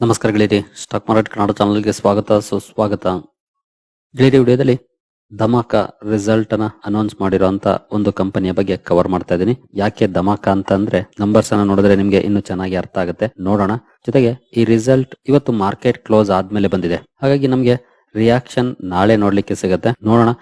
ನಮಸ್ಕಾರ ಗೆಳೆಯರಿ stock market Kannada ಚಾನಲ್ಗೆ ಸ್ವಾಗತ, ಸುಸ್ವಾಗತ. ಗೆಳೆಯರಿ ವಿಡಿಯೋದಲ್ಲಿ ಧಮಾಕ ರಿಸಲ್ಟ್ ಅನ್ನ ಅನೌನ್ಸ್ ಮಾಡಿರುವಂತ ಒಂದು ಕಂಪನಿಯ ಬಗ್ಗೆ ಕವರ್ ಮಾಡ್ತಾ ಇದ್ದೀನಿ. ಯಾಕೆ ಧಮಾಕ ಅಂತ ಅಂದ್ರೆ ನಂಬರ್ಸ್ ಅನ್ನ ನೋಡಿದ್ರೆ ನಿಮ್ಗೆ ಇನ್ನು ಚೆನ್ನಾಗಿ ಅರ್ಥ ಆಗುತ್ತೆ. ನೋಡೋಣ. ಜೊತೆಗೆ ಈ ರಿಸಲ್ಟ್ ಇವತ್ತು ಮಾರ್ಕೆಟ್ ಕ್ಲೋಸ್ ಆದ್ಮೇಲೆ ಬಂದಿದೆ. ಹಾಗಾಗಿ ನಮ್ಗೆ ರಿಯಾಕ್ಷನ್ ನಾಳೆ ನೋಡ್ಲಿಕ್ಕೆ ಸಿಗುತ್ತೆ. ನೋಡೋಣ.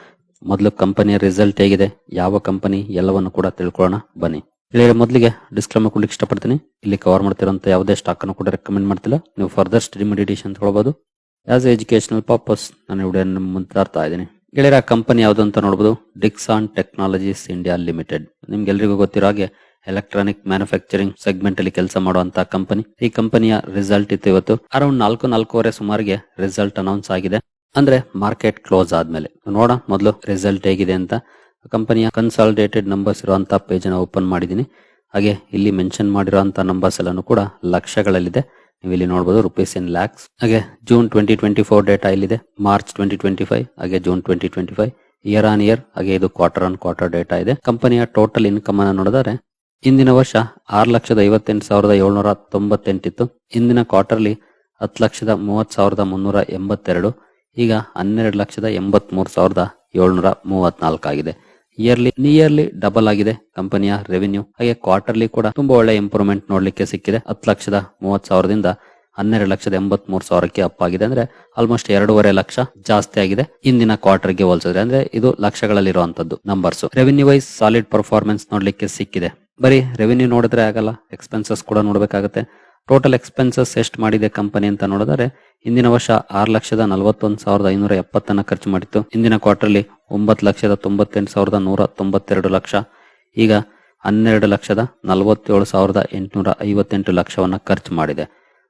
ಮೊದಲು ಕಂಪನಿಯ ರಿಸಲ್ಟ್ ಹೇಗಿದೆ? ಯಾವ ಕಂಪನಿ ಎಲ್ಲವನ್ನು ಕೂಡ ತಿಳ್ಕೊಳ್ಳೋಣ. ಬನ್ನಿ. ಗೆಳೆಯರೆ ಮೊದಲಿಗೆ ಡಿಸ್ಕ್ಲೇಮರ್ ಕೊಡ್ಲಿಕ್ಕೆ ಇಷ್ಟಪಡ್ತೀನಿ. ಇಲ್ಲಿ ಕವರ್ ಮಾಡ್ತಿರೋಂಥ ಯಾವುದೇ ಸ್ಟಾಕ್ ಅನ್ನು ಕೂಡ ರೆಕಮೆಂಡ್ ಮಾಡ್ತಿಲ್ಲ. ನೀವು ಫರ್ದರ್ ಸ್ಟಡಿ ಮೆಡಿಟೇಷನ್ ತಗೊಳ್ಬಹುದು ಆಸ್ ಎಜುಕೇಶನಲ್ ಪರ್ಪಸ್ ನಾನು ವಿಡಿಯೋ ಮುಂದಾಡ್ತಾ ಇದ್ದೀನಿ. ಗೆಳೆಯರ ಕಂಪನಿ ಯಾವುದು ಅಂತ ನೋಡಬಹುದು ಡಿಕ್ಸಾನ್ ಟೆಕ್ನಾಲಜೀಸ್ ಇಂಡಿಯಾ ಲಿಮಿಟೆಡ್ ನಿಮ್ಗೆಲ್ರಿಗೂ ಗೊತ್ತಿರೋ ಹಾಗೆ ಎಲೆಕ್ಟ್ರಾನಿಕ್ ಮ್ಯಾನುಫ್ಯಾಕ್ಚರಿಂಗ್ ಸೆಗ್ಮೆಂಟ್ ಅಲ್ಲಿ ಕೆಲಸ ಮಾಡುವಂತಹ ಕಂಪನಿ ಈ ಕಂಪನಿಯ ರಿಸಲ್ಟ್ ಇತ್ತು ಇವತ್ತು. ಅರೌಂಡ್ ನಾಲ್ಕು, ನಾಲ್ಕೂವರೆ ಸುಮಾರಿಗೆ ರಿಸಲ್ಟ್ ಅನೌನ್ಸ್ ಆಗಿದೆ. ಅಂದ್ರೆ ಮಾರ್ಕೆಟ್ ಕ್ಲೋಸ್ ಆದ್ಮೇಲೆ. ನೋಡ ಮೊದಲು ರಿಸಲ್ಟ್ ಹೇಗಿದೆ ಅಂತ. ಕಂಪನಿಯ ಕನ್ಸಾಲಿಡೇಟೆಡ್ ನಂಬರ್ಸ್ ಇರುವಂತಹ ಪೇಜ್ ಅನ್ನು ಓಪನ್ ಮಾಡಿದ್ದೀನಿ. ಹಾಗೆ ಇಲ್ಲಿ ಮೆನ್ಷನ್ ಮಾಡಿರುವಂತಹ ನಂಬರ್ಸ್ ಎಲ್ಲಾನು ಕೂಡ ಲಕ್ಷಗಳಲ್ಲಿದೆ. ನೀವು ಇಲ್ಲಿ ನೋಡಬಹುದು ರುಪೀಸ್ ಇನ್ ಲ್ಯಾಕ್ಸ್ ಹಾಗೆ June twenty twenty four data ಇಲ್ಲಿದೆ ಮಾರ್ಚ್ ಟ್ವೆಂಟಿ ಟ್ವೆಂಟಿ ಫೈವ್ ಹಾಗೆ June twenty twenty five year on year ಹಾಗೆ ಇದು ಕ್ವಾರ್ಟರ್ ಆನ್ ಕ್ವಾರ್ಟರ್ ಡೇಟಾ ಇದೆ. ಕಂಪನಿಯ ಟೋಟಲ್ ಇನ್ಕಮ್ ಅನ್ನು ನೋಡಿದರೆ, ಇಂದಿನ ವರ್ಷ ಆರು ಲಕ್ಷದ ಐವತ್ತೆಂಟು ಸಾವಿರದ ಏಳ್ನೂರ ತೊಂಬತ್ತೆಂಟಿತ್ತು. ಇಂದಿನ ಕ್ವಾರ್ಟರ್ಲಿ ಹತ್ತು ಲಕ್ಷದ ಮೂವತ್ತು ಸಾವಿರದ ಮುನ್ನೂರ ಎಂಬತ್ತೆರಡು. ಈಗ ಹನ್ನೆರಡು ಲಕ್ಷದ ಎಂಬತ್ ಮೂರು ಸಾವಿರದ ಏಳ್ನೂರ ಮೂವತ್ನಾಲ್ಕು ಆಗಿದೆ. ಇಯರ್ಲಿ ನಿಯರ್ಲಿ ಡಬಲ್ ಆಗಿದೆ ಕಂಪನಿಯ ರೆವಿನ್ಯೂ ಹಾಗೆ ಕ್ವಾರ್ಟರ್ಲಿ ಕೂಡ ತುಂಬಾ ಒಳ್ಳೆ ಇಂಪ್ರೂವ್ಮೆಂಟ್ ನೋಡ್ಲಿಕ್ಕೆ ಸಿಕ್ಕಿದೆ. ಹತ್ತು ಲಕ್ಷದ ಮೂವತ್ ಸಾವಿರದಿಂದ ಹನ್ನೆರಡು ಲಕ್ಷದ ಎಂಬತ್ ಮೂರು ಸಾವಿರಕ್ಕೆ ಅಪ್ ಆಗಿದೆ. ಅಂದ್ರೆ ಆಲ್ಮೋಸ್ಟ್ ಎರಡೂವರೆ ಲಕ್ಷ ಜಾಸ್ತಿ ಆಗಿದೆ ಇಂದಿನ ಕ್ವಾರ್ಟರ್ಗೆ ಹೋಲಿಸಿದ್ರೆ. ಅಂದ್ರೆ ಇದು ಲಕ್ಷಗಳಲ್ಲಿರುವಂತದ್ದು numbers revenue wise solid performance ನೋಡ್ಲಿಕ್ಕೆ ಸಿಕ್ಕಿದೆ. ಬರೀ ರೆವಿನ್ಯೂ ನೋಡಿದ್ರೆ ಆಗಲ್ಲ ಎಕ್ಸ್ಪೆನ್ಸಸ್ ಕೂಡ ನೋಡಬೇಕಾಗುತ್ತೆ. ಟೋಟಲ್ ಎಕ್ಸ್ಪೆನ್ಸಸ್ ಎಷ್ಟು ಮಾಡಿದೆ ಕಂಪನಿ ಅಂತ ನೋಡಿದರೆ ಇಂದಿನ ವರ್ಷ ಆರು ಲಕ್ಷದ ನಲವತ್ತೊಂದು ಸಾವಿರದ ಐನೂರ ಎಪ್ಪತ್ತನ್ನು ಖರ್ಚು ಮಾಡಿತ್ತು. ಇಂದಿನ ಕ್ವಾರ್ಟರ್ಲಿ ಒಂಬತ್ತು ಲಕ್ಷದ ತೊಂಬತ್ತೆಂಟು ಸಾವಿರದ ನೂರ ತೊಂಬತ್ತೆರಡು ಲಕ್ಷ. ಈಗ ಹನ್ನೆರಡು ಲಕ್ಷದ ನಲವತ್ತೇಳು ಸಾವಿರದ ಎಂಟುನೂರ ಐವತ್ತೆಂಟು ಲಕ್ಷವನ್ನು ಖರ್ಚು ಮಾಡಿದೆ.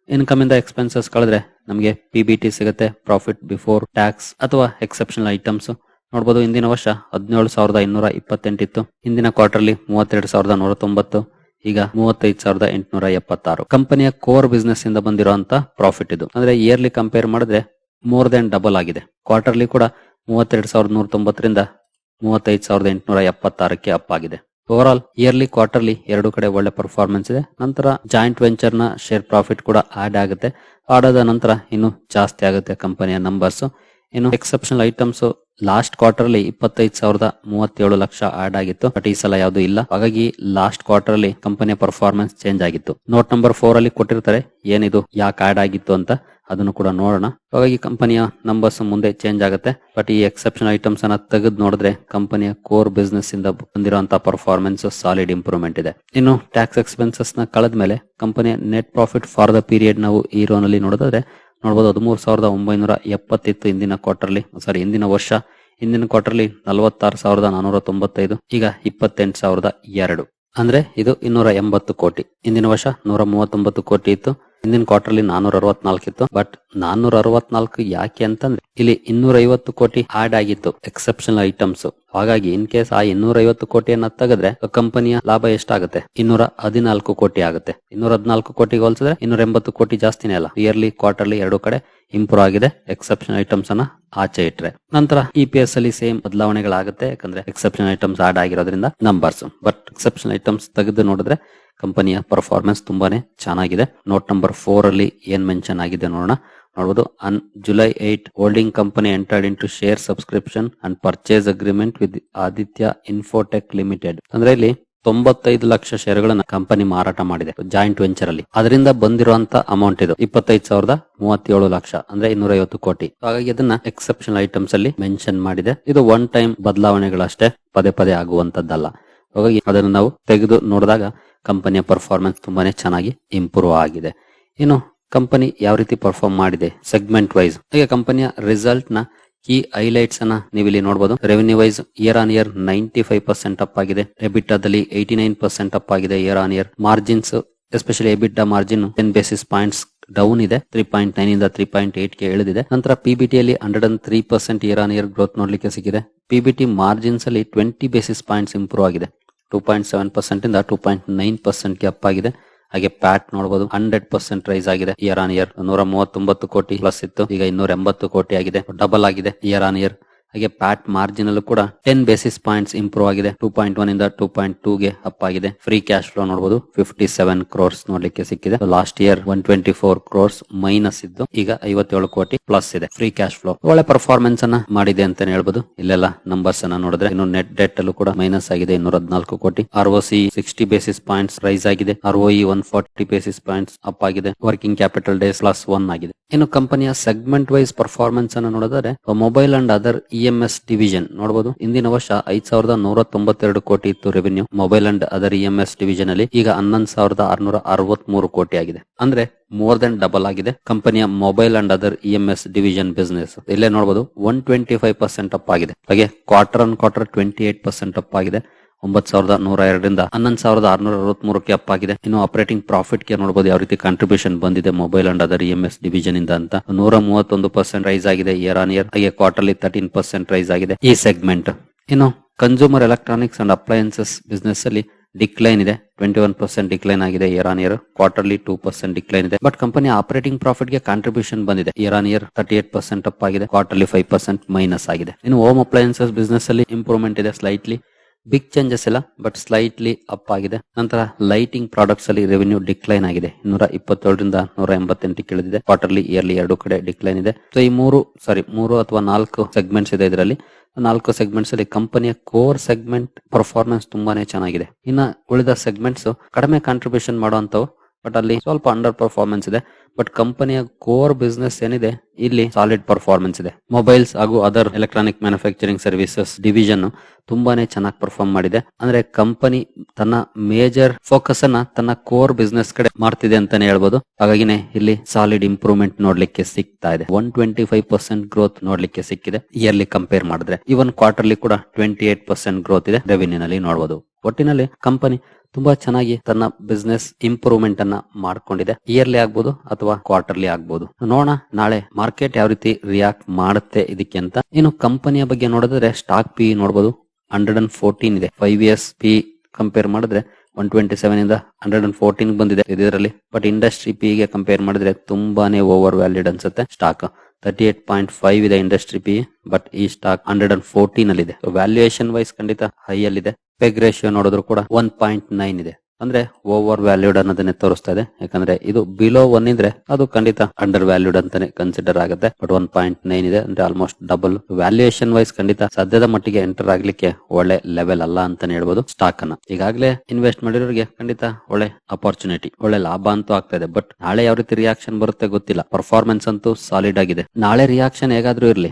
ಇನ್ಕಮ್ ಇಂದ ಎಕ್ಸ್ಪೆನ್ಸಸ್ ಕಳೆದ್ರೆ ನಮಗೆ ಪಿ ಬಿ ಟಿ ಸಿಗುತ್ತೆ ಪ್ರಾಫಿಟ್ ಬಿಫೋರ್ ಟ್ಯಾಕ್ಸ್ ಅಥವಾ ಎಕ್ಸೆಪ್ಷನಲ್ ಐಟಮ್ಸ್ ನೋಡಬಹುದು ಇಂದಿನ ವರ್ಷ ಹದಿನೇಳು ಸಾವಿರದ ಇನ್ನೂರ ಇಪ್ಪತ್ತೆಂಟಿತ್ತು. ಹಿಂದಿನ ಕ್ವಾರ್ಟರ್ಲಿ ಮೂವತ್ತೆರಡು ಸಾವಿರದ ನೂರ ತೊಂಬತ್ತು. ಈಗ ಮೂವತ್ತೈದು ಸಾವಿರದ ಎಂಟುನೂರ ಎಪ್ಪತ್ತಾರು. ಕಂಪನಿಯ ಕೋರ್ ಬಿಸ್ನೆಸ್ ಇಂದ ಬಂದಿರುವಂತ ಪ್ರಾಫಿಟ್ ಇದು. ಅಂದ್ರೆ ಇಯರ್ಲಿ ಕಂಪೇರ್ ಮಾಡಿದ್ರೆ ಮೋರ್ ದೆನ್ ಡಬಲ್ ಆಗಿದೆ. ಕ್ವಾರ್ಟರ್ಲಿ ಕೂಡ ಮೂವತ್ತೆರಡು ಸಾವಿರದ ನೂರ ತೊಂಬತ್ತರಿಂದ ಮೂವತ್ತೈದು ಸಾವಿರದ ಎಂಟುನೂರ ಎಪ್ಪತ್ತಾರಕ್ಕೆ ಅಪ್ ಆಗಿದೆ. ಓವರ್ ಆಲ್ ಇಯರ್ಲಿ ಕ್ವಾರ್ಟರ್ಲಿ ಎರಡು ಕಡೆ ಒಳ್ಳೆ ಪರ್ಫಾರ್ಮೆನ್ಸ್ ಇದೆ. ನಂತರ ಜಾಯಿಂಟ್ ವೆಂಚರ್ನ ಶೇರ್ ಪ್ರಾಫಿಟ್ ಕೂಡ ಆಡ್ ಆಗುತ್ತೆ. ಆಡಾದ ನಂತರ ಇನ್ನು ಜಾಸ್ತಿ ಆಗುತ್ತೆ ಕಂಪನಿಯ ನಂಬರ್ಸ್ ಇನ್ನು ಎಕ್ಸೆಪ್ಷನಲ್ ಐಟಮ್ಸ್ ಲಾಸ್ಟ್ ಕ್ವಾರ್ಟರ್ ಅಲ್ಲಿ ಇಪ್ಪತ್ತೈದು ಸಾವಿರದ ಮೂವತ್ತೇಳು ಲಕ್ಷ ಆಡ್ ಆಗಿತ್ತು. ಬಟ್ ಈ ಸಲ ಯಾವುದು ಇಲ್ಲ. ಹಾಗಾಗಿ ಲಾಸ್ಟ್ ಕ್ವಾರ್ಟರ್ ಅಲ್ಲಿ ಕಂಪನಿಯ ಪರ್ಫಾರ್ಮೆನ್ಸ್ ಚೇಂಜ್ ಆಗಿತ್ತು. ನೋಟ್ ನಂಬರ್ ಫೋರ್ ಅಲ್ಲಿ ಕೊಟ್ಟಿರ್ತಾರೆ, ಏನಿದು, ಯಾಕೆ ಆಡ್ ಆಗಿತ್ತು ಅಂತ ಅದನ್ನು ಕೂಡ ನೋಡೋಣ. ಹಾಗಾಗಿ ಕಂಪನಿಯ ನಂಬರ್ಸ್ ಮುಂದೆ ಚೇಂಜ್ ಆಗುತ್ತೆ. ಬಟ್ ಈ ಎಕ್ಸೆಪ್ಷನ್ ಐಟಮ್ಸ್ ಅನ್ನ ತೆಗೆದು ನೋಡಿದ್ರೆ ಕಂಪನಿಯ ಕೋರ್ ಬಿಸ್ನೆಸ್ ಇಂದ ಬಂದಿರುವಂತಹ ಪರ್ಫಾರ್ಮೆನ್ಸ್ ಸಾಲಿಡ್ ಇಂಪ್ರೂವ್ಮೆಂಟ್ ಇದೆ. ಇನ್ನು ಟ್ಯಾಕ್ಸ್ ಎಕ್ಸ್ಪೆನ್ಸಸ್ನ ಕಳೆದ ಮೇಲೆ ಕಂಪನಿಯ net profit for the period ನಾವು ಈ ರೋನಲ್ಲಿ ನೋಡಿದ್ರೆ ನೋಡಬಹುದು ಹದಿಮೂರು ಸಾವಿರದ ಒಂಬೈನೂರ ಎಪ್ಪತ್ತಿತ್ತು ಇಂದಿನ ಕ್ವಾರ್ಟರ್ಲಿ ಸಾರಿ ಇಂದಿನ ವರ್ಷ, ಇಂದಿನ ಕ್ವಾರ್ಟರ್ಲಿ ನಲವತ್ತಾರು ಸಾವಿರದ ನಾನೂರ ತೊಂಬತ್ತೈದು, ಈಗ ಇಪ್ಪತ್ತೆಂಟು ಸಾವಿರದ ಎರಡು. ಅಂದ್ರೆ ಇದು ಇನ್ನೂರ ಎಂಬತ್ತು ಕೋಟಿ. ಇಂದಿನ ವರ್ಷ ನೂರ ಮೂವತ್ತೊಂಬತ್ತು ಕೋಟಿ ಇತ್ತು. ಇಂದಿನ ಕ್ವಾರ್ಟರ್ಲಿ ನಾನೂರ ಅರವತ್ನಾಲ್ಕು ಇತ್ತು ಬಟ್ ನಾನೂರ ಅರವತ್ನಾಲ್ಕು ಯಾಕೆ ಅಂತಂದ್ರೆ, ಇಲ್ಲಿ ಇನ್ನೂರ ಐವತ್ತು ಕೋಟಿ ಆಡ್ ಆಗಿತ್ತು ಎಕ್ಸೆಪ್ಷನಲ್ ಐಟಮ್ಸ್ ಹಾಗಾಗಿ ಇನ್ ಕೇಸ್ ಆ ಇನ್ನೂರ ಐವತ್ತು ಕೋಟಿಯನ್ನ ತೆಗೆದ್ರೆ ಕಂಪನಿಯ ಲಾಭ ಎಷ್ಟಾಗುತ್ತೆ? ಇನ್ನೂರ ಹದಿನಾಲ್ಕು ಕೋಟಿ ಆಗುತ್ತೆ. ಇನ್ನೂರ ಹದಿನಾಲ್ಕು ಕೋಟಿಗೆ ಹೋಲಿಸಿದ್ರೆ ಇನ್ನೂರ ಎಂಬತ್ತು ಕೋಟಿ ಜಾಸ್ತಿನೇ ಅಲ್ಲ. ಇಯರ್ಲಿ ಕ್ವಾರ್ಟರ್ಲಿ ಎರಡು ಕಡೆ ಇಂಪ್ರೂವ್ ಆಗಿದೆ. ಎಕ್ಸೆಪ್ಷನ್ ಐಟಮ್ಸ್ ಅನ್ನ ಆಚೆ ಇಟ್ರೆ. ನಂತರ ಇ ಪಿ ಎಸ್ ಅಲ್ಲಿ ಸೇಮ್ ಬದಲಾವಣೆಗಳಾಗುತ್ತೆ. ಯಾಕಂದ್ರೆ ಎಕ್ಸೆಪ್ಷನ್ ಐಟಮ್ಸ್ ಆಡ್ ಆಗಿರೋದ್ರಿಂದ ನಂಬರ್ಸ್ ಬಟ್ ಎಕ್ಸೆಪ್ಷನ್ ಐಟಮ್ಸ್ ತೆಗೆದು ನೋಡಿದ್ರೆ ಕಂಪನಿಯ ಪರ್ಫಾರ್ಮೆನ್ಸ್ ತುಂಬಾನೇ ಚೆನ್ನಾಗಿದೆ. ನೋಟ್ ನಂಬರ್ ಫೋರ್ ಅಲ್ಲಿ ಏನ್ ಮೆನ್ಷನ್ ಆಗಿದೆ ನೋಡೋಣ. ನೋಡಬಹುದು on July eight holding company entered into share subscription and purchase agreement with Aditya Infotech Limited ಅಂದ್ರೆ ಇಲ್ಲಿ ತೊಂಬತ್ತೈದು ಲಕ್ಷ ಷೇರುಗಳನ್ನ ಕಂಪನಿ ಮಾರಾಟ ಮಾಡಿದೆ ಜಾಯಿಂಟ್ ವೆಂಚರ್ ಅಲ್ಲಿ. ಅದರಿಂದ ಬಂದಿರುವಂತ ಅಮೌಂಟ್ ಇದು, ಇಪ್ಪತ್ತೈದು ಸಾವಿರದ ಮೂವತ್ತೇಳು ಲಕ್ಷ, ಅಂದ್ರೆ ಇನ್ನೂರ ಐವತ್ತು ಕೋಟಿ ಹಾಗಾಗಿ ಅದನ್ನ ಎಕ್ಸೆಪ್ಷನಲ್ ಐಟಮ್ಸ್ ಅಲ್ಲಿ ಮೆನ್ಷನ್ ಮಾಡಿದೆ. ಇದು ಒನ್ ಟೈಮ್ ಬದಲಾವಣೆಗಳಷ್ಟೇ, ಪದೇ ಪದೇ ಆಗುವಂತದ್ದಲ್ಲ. ಹಾಗಾಗಿ ಅದನ್ನು ನಾವು ತೆಗೆದು ನೋಡಿದಾಗ ಕಂಪನಿಯ ಪರ್ಫಾರ್ಮೆನ್ಸ್ ತುಂಬಾನೇ ಚೆನ್ನಾಗಿ ಇಂಪ್ರೂವ್ ಆಗಿದೆ. ಇನ್ನು ಕಂಪನಿ ಯಾವ ರೀತಿ ಪರ್ಫಾರ್ಮ್ ಮಾಡಿದೆ ಸೆಗ್ಮೆಂಟ್ ವೈಸ್ ಈಗ ಕಂಪನಿಯ ರಿಸಲ್ಟ್ನ ಕೀ ಹೈಲೈಟ್ಸ್ ಅನ್ನ ನೀವು ಇಲ್ಲಿ ನೋಡಬಹುದು revenue wise year on year ninety five percent up ಆಗಿದೆ. ಎಬಿಟಾದಲ್ಲಿ ಏಯ್ಟಿ ನೈನ್ ಪರ್ಸೆಂಟ್ ಅಪ್ ಆಗಿದೆ year on year margins especially EBITDA margin ten basis points down ಇದೆ. ತ್ರೀ ಪಾಯಿಂಟ್ ನೈನ್ ಇಂದ ತ್ರೀ ಪಾಯಿಂಟ್ ಏಟ್ಗೆ ಇಳಿದಿದೆ. ನಂತರ ಪಿಬಿಟಿ ಅಲ್ಲಿ hundred and three percent year on year growth ನೋಡ್ಲಿಕ್ಕೆ ಸಿಕ್ಕಿದೆ. ಪಿಬಿಟಿ ಮಾರ್ಜಿನ್ಸ್ ಅಲ್ಲಿ ಟ್ವೆಂಟಿ ಬೇಸಿಸ್ ಪಾಯಿಂಟ್ಸ್ ಇಂಪ್ರೂವ್ ಆಗಿದೆ. ಟೂ ಪಾಯಿಂಟ್ ಸೆವೆನ್ ಪರ್ಸೆಂಟ್ ಇಂದ ಟೂ ಪಾಯಿಂಟ್ ನೈನ್ ಪರ್ಸೆಂಟ್ಗೆ ಅಪ್ ಆಗಿದೆ. ಹಾಗೆ ಪ್ಯಾಟ್ ನೋಡಬಹುದು ಹಂಡ್ರೆಡ್ ಪರ್ಸೆಂಟ್ ರೈಸ್ ಆಗಿದೆ. ಇಯರ್ ಆನ್ ಇಯರ್ ನೂರ ಮೂವತ್ತೊಂಬತ್ತು ಕೋಟಿ ಪ್ಲಸ್ ಇತ್ತು. ಈಗ ಇನ್ನೂರ ಎಂಬತ್ತು ಕೋಟಿ ಆಗಿದೆ. ಡಬಲ್ ಆಗಿದೆ. ಇಯರ್ ಆನ್ ಇಯರ್ ಹಾಗೆ ಪ್ಯಾಟ್ ಮಾರ್ಜಿನ್ ಅಲ್ಲೂ ಕೂಡ ಟೆನ್ ಬೇಸಿಸ್ ಪಾಯಿಂಟ್ಸ್ ಇಂಪ್ರೂವ್ ಆಗಿದೆ. ಟೂ ಪಾಯಿಂಟ್ ಒನ್ ಇಂದ ಟೂ ಪಾಯಿಂಟ್ ಟೂ ಗೆ ಅಪ್ ಆಗಿದೆ. ಫ್ರೀ ಕ್ಯಾಶ್ ಫ್ಲೋ ನೋಡಬಹುದು ಫಿಫ್ಟಿ ಸೆವೆನ್ ಕ್ರೋರ್ಸ್ ನೋಡ್ಲಿಕ್ಕೆ ಸಿಕ್ಕಿದೆ. Last year one twenty four crores minus ಇದ್ದು ಈಗ ಐವತ್ತೇಳು ಕೋಟಿ ಪ್ಲಸ್ ಇದೆ. ಫ್ರೀ ಕ್ಯಾಶ್ ಫ್ಲೋ ಒಳ್ಳೆ ಪರ್ಫಾರ್ಮೆನ್ಸ್ ಅನ್ನ ಮಾಡಿದೆ ಅಂತಾನೆ ಹೇಳ್ಬಹುದು ಇಲ್ಲೆಲ್ಲ ನಂಬರ್ಸ್ ಅನ್ನ ನೋಡಿದ್ರೆ ಇನ್ನು ನೆಟ್ ಡೆಟ್ ಅಲ್ಲೂ ಕೂಡ ಮೈನಸ್ ಆಗಿದೆ. ಇನ್ನೂರ ಹದಿನಾಲ್ಕು ಕೋಟಿ. R O C sixty basis points rise ಆಗಿದೆ. R O E one forty basis points up ಆಗಿದೆ. Working capital days plus one ಆಗಿದೆ. ಇನ್ನು ಕಂಪನಿಯ ಸೆಗ್ಮೆಂಟ್ ವೈಸ್ ಪರ್ಫಾರ್ಮೆನ್ಸ್ ಅನ್ನು ನೋಡಿದ್ರೆ mobile and other E M division. ನೋಡಬಹುದು ಇಂದಿನ ವರ್ಷ ಐದ್ ಸಾವಿರದ ನೂರ ತೊಂಬತ್ತೆರಡು ಕೋಟಿ ಇತ್ತು revenue mobile and other EMS division ಅಲ್ಲಿ ಈಗ ಹನ್ನೊಂದು ಸಾವಿರದ ಆರ್ನೂರ ಅರವತ್ ಮೂರು ಕೋಟಿ ಆಗಿದೆ. ಅಂದ್ರೆ ಮೋರ್ ದನ್ ಡಬಲ್ ಆಗಿದೆ. ಕಂಪನಿಯ mobile and other EMS division business ಇಲ್ಲೇ ನೋಡಬಹುದು one twenty five percent up ಆಗಿದೆ. ಹಾಗೆ quarter on quarter twenty eight percent up ಆಗಿದೆ. ಒಂಬತ್ ಸಾವಿರದ ನೂರ ಎರಡರಿಂದ ಹನ್ನೊಂದು ಸಾವಿರದ ಆರ್ನೂರ ಅರವತ್ಮೂರಕ್ಕೆ ಅಪ್ ಆಗಿದೆ. ಇನ್ನು ಆಪರೇಟಿಂಗ್ ಪ್ರಾಫಿಟ್ಗೆ ನೋಡಬಹುದು ಯಾವ ರೀತಿ ಕಾಂಟ್ರಿಬ್ಯೂಷನ್ ಬಂದಿದೆ. Mobile and other EM S division ಇಂದ ಅಂತ ನೂರ ಮೂವತ್ತೊಂದು ಪರ್ಸೆಂಟ್ ರೈಸ್ ಆಗಿದೆ. ಇಯರ್ ಆನ್ ಇಯರ್ ಹಾಗೆ ಕ್ವಾರ್ಟರ್ಲಿ ತರ್ಟೀನ್ ಪರ್ಸೆಂಟ್ ರೈಸ್ ಆಗಿದೆ ಈ ಸೆಗ್ಮೆಂಟ್ ಇನ್ನು consumer electronics and appliances business ಅಲ್ಲಿ ಡಿಕ್ಲೈನ್ ಇದೆ. ಟ್ವೆಂಟಿ ಒನ್ ಪರ್ಸೆಂಟ್ ಡಿಕ್ಲೈನ್ ಆಗಿದೆ year on year quarterly two percent decline ಇದೆ. ಬಟ್ ಕಂಪನಿ ಆಪರೇಟಿಂಗ್ ಪ್ರಾಫಿಟ್ಗೆ ಕಾಂಟ್ರಿಬ್ಯೂಷನ್ ಬಂದಿದೆ. Year on year thirty eight percent up ಆಗಿದೆ. ಕ್ವಾರ್ಟರ್ಲಿ ಫೈವ್ ಪರ್ಸೆಂಟ್ ಮೈನಸ್ ಆಗಿದೆ. ಇನ್ನು home appliances business ಅಲ್ಲಿ ಇಂಪ್ರೂವ್ಮೆಂಟ್ ಇದೆ ಸ್ಲೈಟ್ಲಿ ಬಿಗ್ ಚೇಂಜಸ್ ಇಲ್ಲ ಬಟ್ ಸ್ಲೈಟ್ಲಿ ಅಪ್ ಆಗಿದೆ. ನಂತರ ಲೈಟಿಂಗ್ ಪ್ರಾಡಕ್ಟ್ಸ್ ಅಲ್ಲಿ ರೆವೆನ್ಯೂ ಡಿಕ್ಲೈನ್ ಆಗಿದೆ. ನೂರ ಇಪ್ಪತ್ತೇಳರಿಂದ ನೂರ ಎಂಬತ್ತೆಂಟು ಇಳಿದಿದೆ ಕ್ವಾರ್ಟರ್ಲಿ ಇಯರ್ಲಿ ಎರಡು ಕಡೆ ಡಿಕ್ಲೈನ್ ಇದೆ. ಸೊ ಈ ಮೂರು ಸಾರಿ ಮೂರು ಅಥವಾ ನಾಲ್ಕು ಸೆಗ್ಮೆಂಟ್ಸ್ ಇದೆ ಇದರಲ್ಲಿ. ನಾಲ್ಕು ಸೆಗ್ಮೆಂಟ್ಸ್ ಅಲ್ಲಿ ಕಂಪನಿಯ ಕೋರ್ ಸೆಗ್ಮೆಂಟ್ ಪರ್ಫಾರ್ಮೆನ್ಸ್ ತುಂಬಾನೇ ಚೆನ್ನಾಗಿದೆ. ಇನ್ನ ಉಳಿದ ಸೆಗ್ಮೆಂಟ್ಸ್ ಕಡಿಮೆ ಕಾಂಟ್ರಿಬ್ಯೂಷನ್ ಮಾಡುವಂತವು ಬಟ್ ಅಲ್ಲಿ ಸ್ವಲ್ಪ ಅಂಡರ್ ಪರ್ಫಾರ್ಮೆನ್ಸ್ ಇದೆ. ಬಟ್ ಕಂಪನಿಯ ಕೋರ್ ಬಿಸ್ನೆಸ್ ಏನಿದೆ, ಇಲ್ಲಿ ಸಾಲಿಡ್ ಪರ್ಫಾರ್ಮೆನ್ಸ್ ಇದೆ. ಮೊಬೈಲ್ಸ್ ಹಾಗೂ other electronic manufacturing services division ತುಂಬಾನೇ ಚೆನ್ನಾಗಿ ಪರ್ಫಾರ್ಮ್ ಮಾಡಿದೆ. ಅಂದ್ರೆ ಕಂಪನಿ ತನ್ನ ಮೇಜರ್ ಫೋಕಸ್ ಅನ್ನ ತನ್ನ ಕೋರ್ ಬಿಸ್ನೆಸ್ ಕಡೆ ಮಾಡ್ತಿದೆ ಅಂತಾನೆ ಹೇಳ್ಬೋದು. ಹಾಗಾಗಿನೇ ಇಲ್ಲಿ ಸಾಲಿಡ್ ಇಂಪ್ರೂವ್ಮೆಂಟ್ ನೋಡ್ಲಿಕ್ಕೆ ಸಿಗ್ತಾ ಇದೆ. One twenty five percent growth ನೋಡ್ಲಿಕ್ಕೆ ಸಿಕ್ಕಿದೆ. ಇಯರ್ಲಿ ಕಂಪೇರ್ ಮಾಡಿದ್ರೆ. ಇವನ್ ಕ್ವಾರ್ಟರ್ಲಿ ಕೂಡ ಟ್ವೆಂಟಿ ಏಟ್ ಪರ್ಸೆಂಟ್ ಗ್ರೋತ್ ಇದೆ. ರೆವಿನ್ಯೂ ನಲ್ಲಿ ನೋಡಬಹುದು ಒಟ್ಟಿನಲ್ಲಿ ಕಂಪನಿ ತುಂಬಾ ಚೆನ್ನಾಗಿ ತನ್ನ ಬಿಸ್ನೆಸ್ ಇಂಪ್ರೂವ್ಮೆಂಟ್ ಅನ್ನ ಮಾಡ್ಕೊಂಡಿದೆ. ಇಯರ್ಲಿ ಆಗ್ಬೋದು ಅಥವಾ ಕ್ವಾರ್ಟರ್ಲಿ ಆಗ್ಬೋದು. ನೋಡೋಣ ನಾಳೆ ಮಾರ್ಕೆಟ್ ಯಾವ ರೀತಿ ರಿಯಾಕ್ಟ್ ಮಾಡುತ್ತೆ ಇದಕ್ಕೆ ಅಂತ. ಇನ್ನು ಕಂಪನಿಯ ಬಗ್ಗೆ ನೋಡಿದ್ರೆ ಸ್ಟಾಕ್ ಪಿ ನೋಡಬಹುದು ಹಂಡ್ರೆಡ್ ಅಂಡ್ ಫೋರ್ಟೀನ್ ಇದೆ. ಫೈವ್ ಇಯರ್ಸ್ ಪಿ ಕಂಪೇರ್ ಮಾಡಿದ್ರೆ ಒನ್ ಟ್ವೆಂಟಿ ಸೆವೆನ್ ಇಂದ ಹಂಡ್ರೆಡ್ ಅಂಡ್ ಫೋರ್ಟೀನ್ ಬಂದಿದೆ ಇದರಲ್ಲಿ. ಬಟ್ ಇಂಡಸ್ಟ್ರಿ ಪಿ ಗೆ ಕಂಪೇರ್ ಮಾಡಿದ್ರೆ ತುಂಬಾನೇ ಓವರ್ ವ್ಯಾಲ್ಯೂಡ್ ಅನ್ಸುತ್ತೆ stock thirty eight point five ಇದೆ ಇಂಡಸ್ಟ್ರಿ ಪಿ ಬಟ್ ಈ ಸ್ಟಾಕ್ ಹಂಡ್ರೆಡ್ ಅಂಡ್ ಫೋರ್ಟೀನ್ ಅಲ್ಲಿ ಇದೆ ವ್ಯಾಲ್ಯೂಯೇಷನ್ ವೈಸ್ ಖಂಡಿತ ಹೈ ಅಲ್ಲಿದೆ. ಪೆಗ್ ರೇಷಿಯೋ ನೋಡಿದ್ರು ಕೂಡ ಒನ್ ಪಾಯಿಂಟ್ ನೈನ್ ಇದೆ. ಅಂದ್ರೆ ಓವರ್ ವ್ಯಾಲ್ಯೂಡ್ ಅನ್ನೋದನ್ನೇ ತೋರಿಸ್ತಾ ಇದೆ. ಯಾಕಂದ್ರೆ ಇದು ಬಿಲೋ ಒನ್ ಇದ್ರೆ ಅದು ಖಂಡಿತ ಅಂಡರ್ ವ್ಯಾಲ್ಯೂಡ್ ಅಂತಾನೆ ಕನ್ಸಿಡರ್ ಆಗುತ್ತೆ. ಬಟ್ ಒನ್ ಪಾಯಿಂಟ್ ನೈನ್ ಇದೆ, ಅಂದ್ರೆ ಆಲ್ಮೋಸ್ಟ್ ಡಬಲ್ ವ್ಯಾಲ್ಯೂಯೇಷನ್ ವೈಸ್ ಖಂಡಿತ ಸದ್ಯದ ಮಟ್ಟಿಗೆ ಎಂಟರ್ ಆಗ್ಲಿಕ್ಕೆ ಒಳ್ಳೆ ಲೆವೆಲ್ ಅಲ್ಲ ಅಂತಾನೆ ಹೇಳ್ಬೋದು ಸ್ಟಾಕ್ ಅನ್ನ. ಈಗಾಗಲೇ ಇನ್ವೆಸ್ಟ್ ಮಾಡಿರೋರಿಗೆ ಖಂಡಿತ ಒಳ್ಳೆ ಅಪರ್ಚುನಿಟಿ ಒಳ್ಳೆ ಲಾಭ ಅಂತೂ ಆಗ್ತಾ ಇದೆ. ಬಟ್ ನಾಳೆ ಯಾವ ರೀತಿ ರಿಯಾಕ್ಷನ್ ಬರುತ್ತೆ ಗೊತ್ತಿಲ್ಲ. ಪರ್ಫಾರ್ಮೆನ್ಸ್ ಅಂತೂ ಸಾಲಿಡ್ ಆಗಿದೆ. ನಾಳೆ ರಿಯಾಕ್ಷನ್ ಹೇಗಾದ್ರೂ ಇರ್ಲಿ.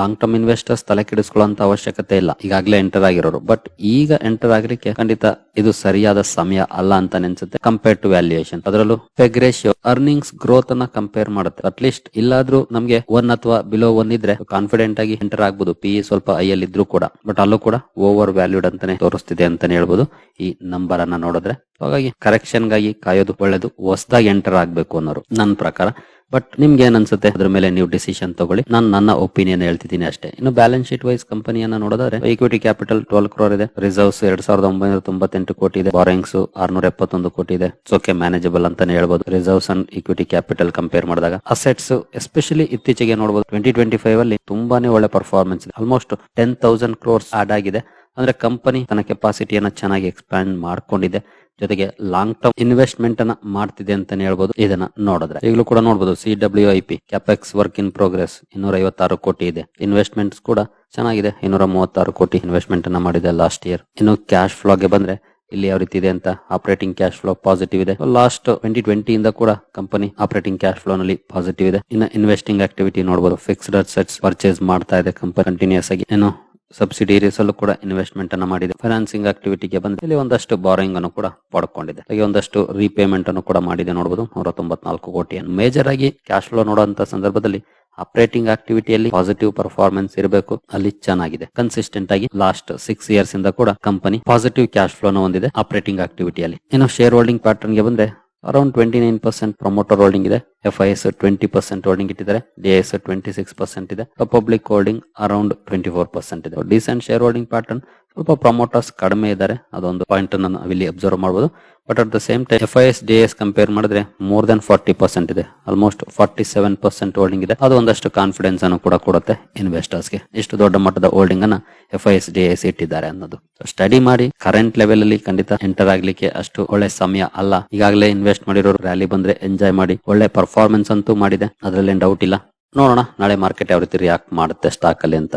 ಲಾಂಗ್ ಟರ್ಮ್ ಇನ್ವೆಸ್ಟರ್ಸ್ ತಲೆ ಕೆಡಿಸ್ಕೊಳ್ಳುವಂತ ಅವಶ್ಯಕತೆ ಇಲ್ಲ. ಈಗಾಗಲೇ ಎಂಟರ್ ಆಗಿರೋರು. ಬಟ್ ಈಗ ಎಂಟರ್ ಆಗಲಿಕ್ಕೆ ಖಂಡಿತ ಇದು ಸರಿಯಾದ ಸಮಯ ಅಲ್ಲ ಅಂತ ಅನ್ಸುತ್ತೆ ಕಂಪೇರ್ ಟು ವ್ಯಾಲ್ಯೂಯೇಷನ್ ಅದರಲ್ಲೂ ಪೆಗ್ ರೇಷಿಯೋ ಅರ್ನಿಂಗ್ಸ್ ಗ್ರೋತ್ ಅನ್ನ ಕಂಪೇರ್ ಮಾಡುತ್ತೆ. ಅಟ್ಲೀಸ್ಟ್ ಇಲ್ಲಾದ್ರೂ ನಮಗೆ ಒನ್ ಅಥವಾ ಬಿಲೋ ಒನ್ ಇದ್ರೆ ಕಾನ್ಫಿಡೆಂಟ್ ಆಗಿ ಎಂಟರ್ ಆಗ್ಬೋದು. ಪಿ ಸ್ವಲ್ಪ ಐ ಅಲ್ಲಿ ಇದ್ರು ಕೂಡ. ಬಟ್ ಅಲ್ಲೂ ಕೂಡ ಓವರ್ ವ್ಯಾಲ್ಯೂಡ್ ಅಂತಾನೆ ತೋರಿಸ್ತಿದೆ ಅಂತಾನೆ ಹೇಳ್ಬೋದು. ಈ ನಂಬರ್ ಅನ್ನ ನೋಡಿದ್ರೆ. ಹಾಗಾಗಿ ಕರೆಕ್ಷನ್ಗಾಗಿ ಕಾಯೋದು ಒಳ್ಳೇದು. ಹೊಸದಾಗಿ ಎಂಟರ್ ಆಗ್ಬೇಕು ಅನ್ನೋರು. ನನ್ನ ಪ್ರಕಾರ ಬಟ್ ನಿಮ್ಗೆ ಏನ್ ಅನ್ಸುತ್ತೆ? ಅದ್ರ ಮೇಲೆ ನೀವು ಡಿಸಿಷನ್ ತಗೊಳ್ಳಿ. ನಾನು ನನ್ನ ಒಪಿನಿಯನ್ ಹೇಳ್ತಿದ್ದೀನಿ ಅಷ್ಟೇ. ಇನ್ನು ಬ್ಯಾಲೆನ್ಸ್ ಶೀಟ್ ವೈಸ್ ಕಂಪನಿಯನ್ನ ನೋಡಿದ್ರೆ ಈಕ್ವಿಟಿ ಕ್ಯಾಪಿಟಲ್ ಟ್ವೆಲ್ ಕ್ರೋರ್ ಇದೆ. ರಿಸರ್ವ್ಸ್ ಎರಡ್ ಸಾವಿರದ ಒಂಬೈನೂರ ತೊಂಬತ್ತೆಂಟು ಕೋಟಿ ಇದೆ. ಬಾರಿಂಗ್ಸ್ ಆರ್ನೂರ ಎಪ್ಪತ್ತೊಂದು ಕೋಟಿ ಇದೆ. ಸೋಕೆ ಮ್ಯಾನೇಜಬಲ್ ಅಂತಾನೆ ಹೇಳ್ಬೋದು. Reserves and equity capital compare ಮಾಡಿದಾಗ ಅಸೆಟ್ಸ್ ಎಸ್ಪೆಷಲಿ ಇತ್ತೀಚೆಗೆ ನೋಡಬಹುದು ಟ್ವೆಂಟಿ ಟ್ವೆಂಟಿ ಫೈವ್ ಅಲ್ಲಿ ತುಂಬಾನೇ ಒಳ್ಳೆ ಪರ್ಫಾರ್ಮೆನ್ಸ್ ಇದೆ. Almost ten thousand crores add ಆಗಿದೆ. ಅಂದ್ರೆ ಕಂಪನಿ ತನ್ನ ಕೆಪಾಸಿಟಿಯನ್ನ ಚೆನ್ನಾಗಿ ಎಕ್ಸ್ಪ್ಯಾಂಡ್ ಮಾಡ್ಕೊಂಡಿದೆ. ಜೊತೆಗೆ ಲಾಂಗ್ ಟರ್ಮ್ ಇನ್ವೆಸ್ಟ್ಮೆಂಟ್ ಅನ್ನ ಮಾಡ್ತಿದೆ ಅಂತಾನೆ ಹೇಳ್ಬೋದು. ಇದನ್ನ ನೋಡಿದ್ರೆ ಈಗಲೂ ಕೂಡ ನೋಡಬಹುದು C W I P capex work in progress ಇನ್ನೂರ ಐವತ್ತಾರು ಕೋಟಿ ಇದೆ. ಇನ್ವೆಸ್ಟ್ಮೆಂಟ್ಸ್ ಕೂಡ ಚೆನ್ನಾಗಿದೆ ಇನ್ನೂರ ಮೂವತ್ತಾರು ಕೋಟಿ ಇನ್ವೆಸ್ಟ್ಮೆಂಟ್ ಅನ್ನ ಮಾಡಿದೆ ಲಾಸ್ಟ್ ಇಯರ್ ಇನ್ನು ಕ್ಯಾಶ್ ಫ್ಲೋಗೆ ಬಂದ್ರೆ ಇಲ್ಲಿ ಯಾವ ರೀತಿ ಇದೆ ಅಂತ ಆಪರೇಟಿಂಗ್ ಕ್ಯಾಶ್ ಫ್ಲೋ ಪಾಸಿಟಿವ್ ಇದೆ. ಲಾಸ್ಟ್ ಟ್ವೆಂಟಿ ಟ್ವೆಂಟಿ ಇಂದ ಕೂಡ ಕಂಪನಿ ಆಪರೇಟಿಂಗ್ ಕ್ಯಾಶ್ ಫ್ಲೋ ನಲ್ಲಿ ಪಾಸಿಟಿವ್ ಇದೆ. ಇನ್ನು ಇನ್ವೆಸ್ಟಿಂಗ್ ಆಕ್ಟಿವಿಟಿ ನೋಡಬಹುದು ಫಿಕ್ಸ್ಡ್ ಅಸೆಟ್ಸ್ ಪರ್ಚೇಸ್ ಮಾಡ್ತಾ ಇದೆ ಕಂಪನಿ ಕಂಟಿನ್ಯೂಸ್ ಆಗಿ. ಏನು ಸಬ್ಸಿಡಿಯರೀಸ್ ಅಲ್ಲೂ ಕೂಡ ಇನ್ವೆಸ್ಟ್ಮೆಂಟ್ ಅನ್ನ ಮಾಡಿದೆ. ಫೈನಾನ್ಸಿಂಗ್ ಆಕ್ಟಿವಿಟಿಗೆ ಬಂದ ಇಲ್ಲಿ ಒಂದಷ್ಟು ಬಾರೋಯಿಂಗ್ ಅನ್ನು ಕೂಡ ಪಡ್ಕೊಂಡಿದೆ. ಹಾಗೆ ಒಂದಷ್ಟು ರೀಪೇಮೆಂಟ್ ಅನ್ನು ಕೂಡ ಮಾಡಿದೆ ನೋಡಬಹುದು ನೂರ ತೊಂಬತ್ನಾಲ್ಕು ಕೋಟಿಯನ್ನು. ಮೇಜರ್ ಆಗಿ ಕ್ಯಾಶ್ ಫ್ಲೋ ನೋಡುವಂತ ಸಂದರ್ಭದಲ್ಲಿ ಆಪರೇಟಿಂಗ್ ಆಕ್ಟಿವಿಟಿಯಲ್ಲಿ ಪಾಸಿಟಿವ್ ಪರ್ಫಾರ್ಮೆನ್ಸ್ ಇರಬೇಕು. ಅಲ್ಲಿ ಚೆನ್ನಾಗಿದೆ. ಕನ್ಸಿಸ್ಟೆಂಟ್ ಆಗಿ ಲಾಸ್ಟ್ ಸಿಕ್ಸ್ ಇಯರ್ಸ್ ಇಂದ ಕೂಡ ಕಂಪನಿ ಪಾಸಿಟಿವ್ ಕ್ಯಾಶ್ ಫ್ಲೋನ ಹೊಂದಿದೆ ಆಪರೇಟಿಂಗ್ ಆಕ್ಟಿವಿಟಿಯಲ್ಲಿ ಇನ್ನು ಶೇರ್ ಹೋಲ್ಡಿಂಗ್ ಪ್ಯಾಟರ್ನ್ಗೆ ಬಂದ್ರೆ around twenty nine percent promoter holding ಇದೆ F I S twenty percent holding ಇಟ್ಟಿದ್ದಾರೆ D S twenty six percent ಇದೆ. Public holding around twenty four percent ಇದೆ. ಡಿಸೆಂಟ್ ಶೇರ್ ಹೋಲ್ಡಿಂಗ್ ಪ್ಯಾಟರ್ನ್ ಸ್ವಲ್ಪ promoters ಕಡಿಮೆ ಇದ್ದಾರೆ. ಅದೊಂದು ಪಾಯಿಂಟ್ ಅನ್ನು ಇಲ್ಲಿ ಅಬ್ಸರ್ವ್ ಮಾಡಬಹುದು but at the same time F I S D S compare ಮಾಡಿದ್ರೆ ಮೋರ್ ದನ್ ಫಾರ್ಟಿ ಪರ್ಸೆಂಟ್ ಇದೆ. Almost forty seven percent holding ಇದೆ. ಅದು ಒಂದಷ್ಟು ಕಾನ್ಫಿಡೆನ್ಸ್ ಅನ್ನು ಕೂಡ ಕೊಡುತ್ತೆ ಇನ್ವೆಸ್ಟರ್ಸ್ಗೆ. ಇಷ್ಟು ದೊಡ್ಡ ಮಟ್ಟದ ಹೋಲ್ಡಿಂಗ್ ಅನ್ನ F I S D S ಇಟ್ಟಿದ್ದಾರೆ ಅನ್ನೋದು. ಸ್ಟಡಿ ಮಾಡಿ ಕರೆಂಟ್ ಲೆವೆಲ್ ಅಲ್ಲಿ ಖಂಡಿತ ಎಂಟರ್ ಆಗ್ಲಿಕ್ಕೆ ಅಷ್ಟು ಒಳ್ಳೆ ಸಮಯ ಅಲ್ಲ. ಈಗಾಗಲೇ ಇನ್ವೆಸ್ಟ್ ಮಾಡಿರೋರು ರ್ಯಾಲಿ ಬಂದ್ರೆ ಎಂಜಾಯ್ ಮಾಡಿ, ಒಳ್ಳೆ ಪರ್ಫಾರ್ಮೆನ್ಸ್ ಅಂತೂ ಮಾಡಿದೆ. ಅದರಲ್ಲಿ ಡೌಟ್ ಇಲ್ಲ. ನೋಡೋಣ, ನಾಳೆ ಮಾರ್ಕೆಟ್ ಯಾವ ರೀತಿ ರಿಯಾಕ್ಟ್ ಮಾಡುತ್ತೆ ಸ್ಟಾಕ್ ಅಲ್ಲಿ ಅಂತ.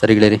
ಸರಿ ಗೆಳೆಯರಿ